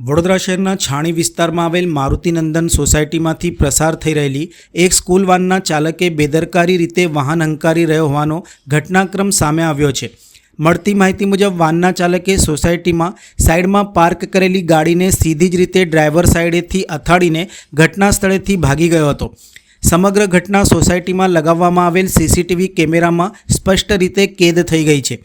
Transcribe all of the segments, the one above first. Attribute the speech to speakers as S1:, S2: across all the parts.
S1: વડોદરા શહેરના છાણી વિસ્તારમાં આવેલ મારુતિનંદન સોસાયટીમાંથી પ્રસાર થઈ રહેલી એક સ્કૂલ વાનના ચાલકે બેદરકારી રીતે વાહન હંકારી રહ્યો હોવાનો ઘટનાક્રમ સામે આવ્યો છે. મળતી માહિતી મુજબ, વાનના ચાલકે સોસાયટીમાં સાઈડમાં પાર્ક કરેલી ગાડીને સીધી જ રીતે ડ્રાઈવર સાઈડેથી અથાડીને ઘટના સ્થળેથી ભાગી ગયો હતો. સમગ્ર ઘટના સોસાયટીમાં લગાવવામાં આવેલ સીસીટીવી કેમેરામાં સ્પષ્ટ રીતે કેદ થઈ ગઈ છે.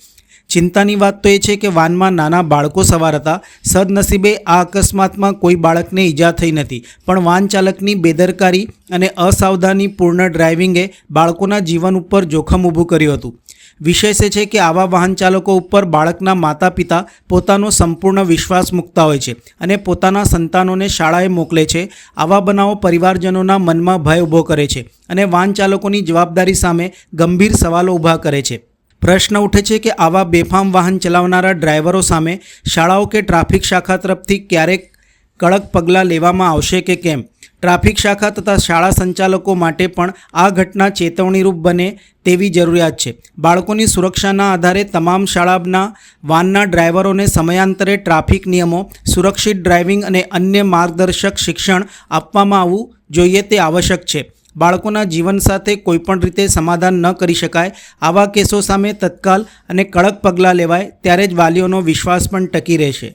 S1: ચિંતાની વાત તો એ છે કે વાનમાં નાના બાળકો સવાર હતા. સદનસીબે આ અકસ્માતમાં કોઈ બાળકને ઈજા થઈ નથી. પણ વાન ચાલકની બેદરકારી અને અસાવધાનીપૂર્ણ ડ્રાઇવિંગે બાળકોના જીવન ઉપર જોખમ ઊભું કર્યું હતું. વિશેષ એ છે કે આવા વાહન ચાલકો ઉપર બાળકના માતા પિતા પોતાનો સંપૂર્ણ વિશ્વાસ મૂકતા હોય છે અને પોતાના સંતાનોને શાળાએ મોકલે છે. આવા બનાવો પરિવારજનોના મનમાં ભય ઊભો કરે છે અને વાહન ચાલકોની જવાબદારી સામે ગંભીર સવાલો ઊભા કરે છે. પ્રશ્ન ઉઠે છે કે આવા બેફામ વાહન ચલાવનારા ડ્રાઈવરો સામે શાળાઓ કે ટ્રાફિક શાખા તરફથી ક્યારેક કડક પગલાં લેવામાં આવશે કે કેમ? ટ્રાફિક શાખા તથા શાળા સંચાલકો માટે પણ આ ઘટના ચેતવણીરૂપ બને તેવી જરૂરિયાત છે. બાળકોની સુરક્ષાના આધારે તમામ શાળાના વાનના ડ્રાઈવરોને સમયાંતરે ટ્રાફિક નિયમો, સુરક્ષિત ડ્રાઇવિંગ અને અન્ય માર્ગદર્શક શિક્ષણ આપવામાં આવવું જોઈએ તે આવશ્યક છે. બાળકોના જીવન સાથે કોઈપણ રીતે સમાધાન ન કરી શકાય. આવા કેસો સામે તત્કાલ અને કડક પગલાં લેવાય, ત્યારે જ વાલીઓનો વિશ્વાસ પણ ટકી રહેશે.